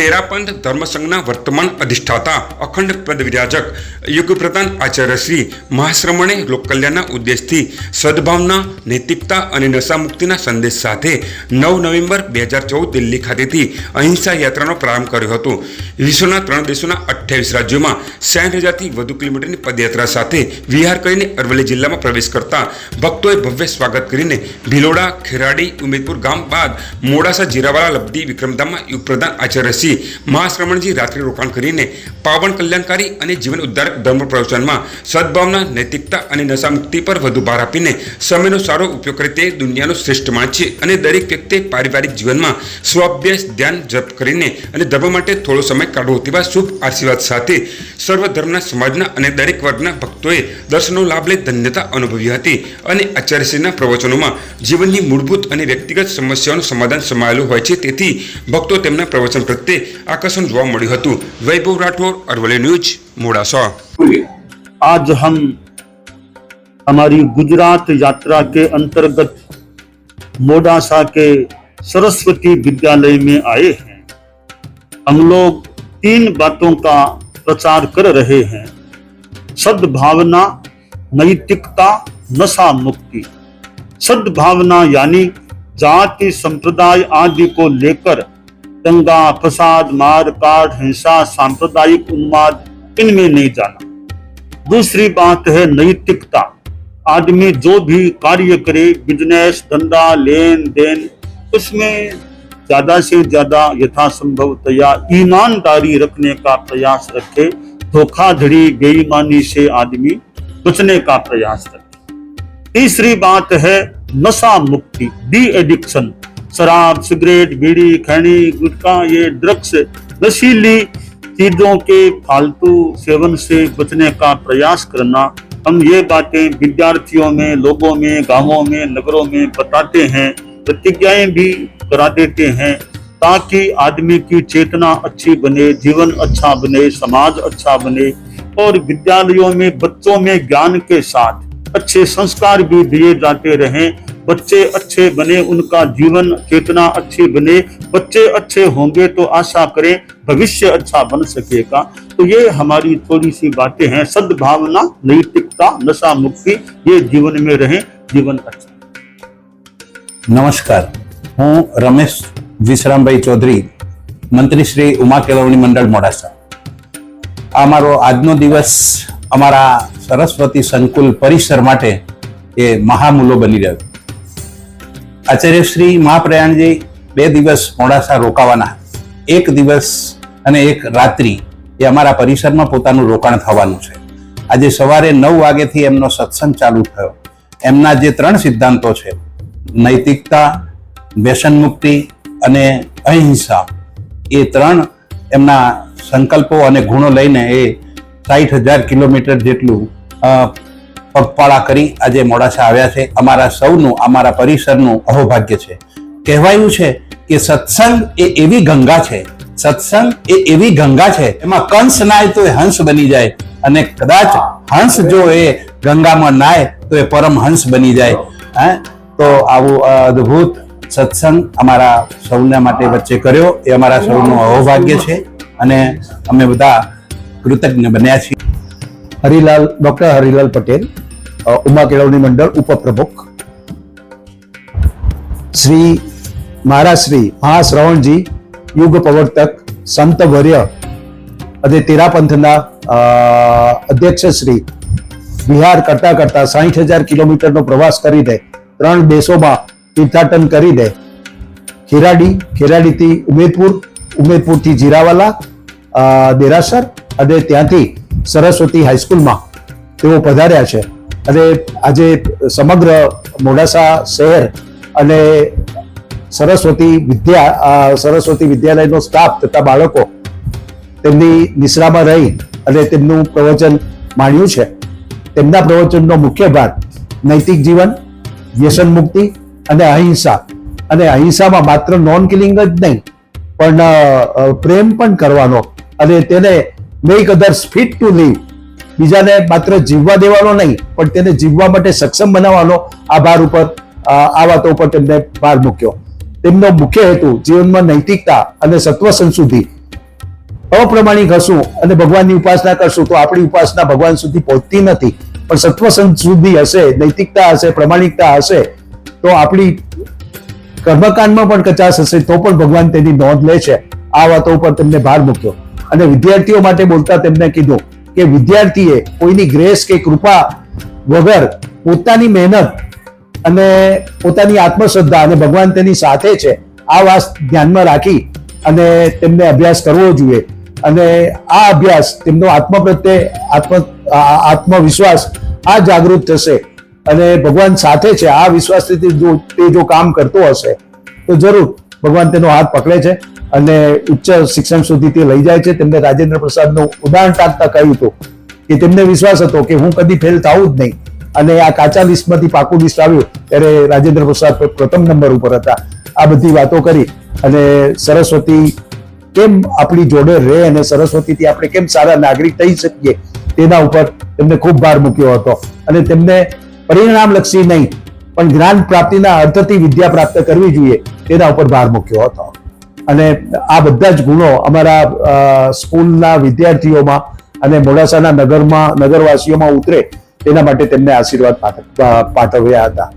તેરાપંથ ધર્મસંઘના વર્તમાન અધિષ્ઠાતા, અખંડ પદ યુગપ્રધાન આચાર્યશ્રી મહાશ્રમણે લોકકલ્યાણના ઉદ્દેશથી સદભાવના, નૈતિકતા અને નશામુક્તિના સંદેશ સાથે નવ નવેમ્બર બે હજાર ચૌદ દિલ્હી ખાતેથી અહિંસા યાત્રાનો પ્રારંભ કર્યો હતો. વિશ્વના ત્રણ દેશોના અઠ્યાવીસ રાજ્યોમાં સાઠ હજારથી વધુ કિલોમીટરની પદયાત્રા સાથે વિહાર કરીને અરવલ્લી જિલ્લામાં પ્રવેશ કરતા ભક્તોએ ભવ્ય સ્વાગત કરીને ભિલોડા, ખેરાડી, ઉમેદપુર ગામ બાદ મોડાસા જીરાવાળા લબ્ધી વિક્રમધામમાં યુગપ્રધાન આચાર્ય શ્રી મહાશ્રમણજી રાત્રિ રોકાણ કરીને પાવન કલ્યાણકારી અને જીવન ઉદ્ધારક ધર્મ પ્રવચનમાં સદભાવના, નૈતિકતા અને નશામુક્તિ પર વધુ ભાર આપીને સમયનો સારો ઉપયોગ કરે તે દુનિયાનો શ્રેષ્ઠ માન છે અને દરેક વ્યક્તિએ પારિવારિક જીવનમાં સ્વાભ્યાસ, ધ્યાન, જપ કરીને અને ધર્મ માટે થોડો સમય કાઢવો તેવા શુભ આશીર્વાદ સાથે સર્વ ધર્મના સમાજના અને દરેક વર્ગના ભક્તોએ દર્શનનો લાભ લઈ ધન્યતા અનુભવી હતી અને આચાર્યશ્રીના પ્રવચનોમાં જીવનની મૂળભૂત અને વ્યક્તિગત સમસ્યાઓનું સમાધાન સમાયેલું હોય છે. તેથી ભક્તો તેમના પ્રવચન પ્રત્યે આકર્ષણ જોવા મળ્યું હતું વૈભવ રાઠોડ અરવલ્લી ન્યૂઝ મોડાસા आज हम हमारी गुजरात यात्रा के अंतर्गत मोडासा के सरस्वती विद्यालय में आए हैं हम लोग तीन बातों का प्रचार कर रहे हैं सद्भावना नैतिकता नशा मुक्ति सद्भावना यानी जाति संप्रदाय आदि को लेकर दंगा फसाद मार काट हिंसा, सांप्रदायिक उन्माद, इनमें नहीं जाना। दूसरी बात है नैतिकता। आदमी जो भी कार्य करे बिज़नेस धंधा, लेन देन, उसमें ज़्यादा से ज़्यादा यथासंभवतया ईमानदारी रखने का प्रयास रखे, धोखाधड़ी, बेईमानी से आदमी बचने का प्रयास रखे। तीसरी बात है नशा मुक्ति डी एडिक्शन शराब, सिगरेट, बीड़ी, खैनी, गुटखा, ये ड्रग्स नशीली चीज़ों के फालतू सेवन से बचने का प्रयास करना, हम ये बातें विद्यार्थियों में, लोगों में, गाँवों में, नगरों में बताते हैं, प्रतिज्ञाएँ भी करा देते हैं, ताकि आदमी की चेतना अच्छी बने, जीवन अच्छा बने, समाज अच्छा बने, और विद्यालयों में, बच्चों में ज्ञान के साथ अच्छे संस्कार भी दिए जाते रहें बच्चे अच्छे बने उनका जीवन चेतना अच्छी बने बच्चे अच्छे होंगे तो आशा करें भविष्य अच्छा बन सकेगा तो ये हमारी थोड़ी सी बातें हैं सद्भावना नैतिकता नशा मुक्ति ये जीवन में रहे जीवन अच्छा નમસ્કાર હું રમેશ વિશ્રામભાઈ ચૌધરી મંત્રી શ્રી ઉમા કેળવણી મંડળ મોડાસા આ મારો આજનો દિવસ અમારા સરસ્વતી સંકુલ પરિસર માટે એ મહામૂલો બની રહ્યો આચાર્ય શ્રી મહાપ્રયાણજી બે દિવસ મોડાસા રોકાવાના. એક દિવસ અને એક રાત્રિ એ અમારા પરિસરમાં પોતાનું રોકાણ થવાનું છે. આજે સવારે નવ વાગ્યાથી એમનો સત્સંગ ચાલુ થયો. એમના જે ત્રણ સિદ્ધાંતો છે, નૈતિકતા વ્યસન મુક્તિ અને અહિંસા, એ ત્રણ એમના સંકલ્પો અને ગુણો લઈને એ સાઠ હજાર કિલોમીટર જેટલું પગપાળા કરી આજે મોડાસા આવ્યા છે. અમારા સૌનું, અમારા પરિસરનું અહોભાગ્ય છે. કહેવાયું છે કે સત્સંગ એ એવી ગંગા છે. સત્સંગ એ એવી ગંગા છે. એમાં કંસ નાય તો એ હંસ બની જાય અને કદાચ હંસ જો એ ગંગામાં નાય તો એ પરમ હંસ બની જાય. હે? તો આવું અદ્ભુત સત્સંગ અમારા સૌના માટે વચ્ચે કર્યો. એ અમારા સૌનું અહોભાગ્ય છે અને અમે બધા કૃતજ્ઞ બન્યા છીએ. હરિલાલ, ડોક્ટર હરિલાલ પટેલ ઉમા કેળવણી મંડળ ઉપપ્રમુખ. શ્રી મહારાજ શ્રી મહાશ્રવણજી, યુગ પ્રવર્તક, સંત વર્ય અને તેરા પંથના અધ્યક્ષ શ્રી બિહાર કરતા કરતા સાહીઠ હજાર કિલોમીટરનો પ્રવાસ કરી દે, ત્રણ દેશોમાં તીર્થાટન કરી દે. ખેરાડી, ખેરાડીથી ઉમેદપુર, ઉમેદપુરથી જીરાવાલા દેરાસર અને ત્યાંથી સરસ્વતી હાઈસ્કૂલમાં તેઓ પધાર્યા છે. અને આજે સમગ્ર મોડાસા શહેર અને સરસ્વતી વિદ્યા સરસ્વતી વિદ્યાલયનો સ્ટાફ તથા બાળકો તેમની નિશ્રામાં રહી અને તેમનું પ્રવચન માણ્યું છે. તેમના પ્રવચનનો મુખ્ય ભાગ નૈતિક જીવન, વ્યસન મુક્તિ અને અહિંસા. અને અહિંસામાં માત્ર નોન કિલિંગ જ નહીં, પણ પ્રેમ પણ કરવાનો અને તેને make others fit to live બીજાને માત્ર જીવવા દેવાનો નહીં, પણ તેને જીવવા માટે સક્ષમ બનાવવાનો આ ભાર ઉપર આ વાતો ઉપર તેમને ભાર મૂક્યો. તેમનો મુખ્ય હેતુ જીવનમાં નૈતિકતા અને સત્વ સંશુદ્ધિ. અપ્રમાણિક હશું અને ભગવાનની ઉપાસના કરશું તો આપણી ઉપાસના ભગવાન સુધી પહોંચતી નથી. પણ સત્વ સુધી હશે, નૈતિકતા હશે, પ્રમાણિકતા હશે, તો આપણી કર્મકાંડમાં પણ કચાશ હશે, તો પણ ભગવાન તેની નોંધ લે છે. આ વાતો ઉપર તેમને ભાર મૂક્યો. અને વિદ્યાર્થીઓ માટે બોલતા તેમને કીધું કે વિદ્યાર્થીએ કોઈની ગ્રેસ કે કૃપા વગર પોતાની મહેનત અને પોતાની આત્મશ્રદ્ધા અને ભગવાન તેની સાથે છે, આ વાત ધ્યાનમાં રાખી અને તેમને અભ્યાસ કરવો જોઈએ. અને આ અભ્યાસ તેમનો આત્મ પ્રત્યે આત્મ આત્મવિશ્વાસ આ જાગૃત થશે અને ભગવાન સાથે છે, આ વિશ્વાસથી જો, તે જો કામ કરતો હશે, તો જરૂર ભગવાન તેનો હાથ પકડે છે. અને ઉચ્ચ શિક્ષણ સુધી તે લઈ જાય છે. તેમને રાજેન્દ્ર પ્રસાદનું ઉદાહરણ ટાંકતા કહ્યું હતું કે તેમને વિશ્વાસ હતો કે હું કદી ફેલ થવું જ નહીં. અને આ કાચા લિસ્ટમાંથી પાકું લિસ્ટ આવ્યું ત્યારે રાજેન્દ્ર પ્રસાદ પ્રથમ નંબર ઉપર હતા. આ બધી વાતો કરી અને સરસ્વતી કેમ આપણી જોડે રહે અને સરસ્વતીથી આપણે કેમ સારા નાગરિક થઈ શકીએ તેના ઉપર તેમને ખૂબ ભાર મૂક્યો હતો. અને તેમને પરિણામલક્ષી નહીં, પણ જ્ઞાન પ્રાપ્તિના અર્થથી વિદ્યા પ્રાપ્ત કરવી જોઈએ તેના ઉપર ભાર મૂક્યો હતો. અને આ બધા જ ગુણો અમારા સ્કૂલના વિદ્યાર્થીઓમાં અને મોડાસાના નગરમાં, નગરવાસીઓમાં ઉતરે, તેના માટે તેમને આશીર્વાદ પાઠ- પાઠવ્યા હતા.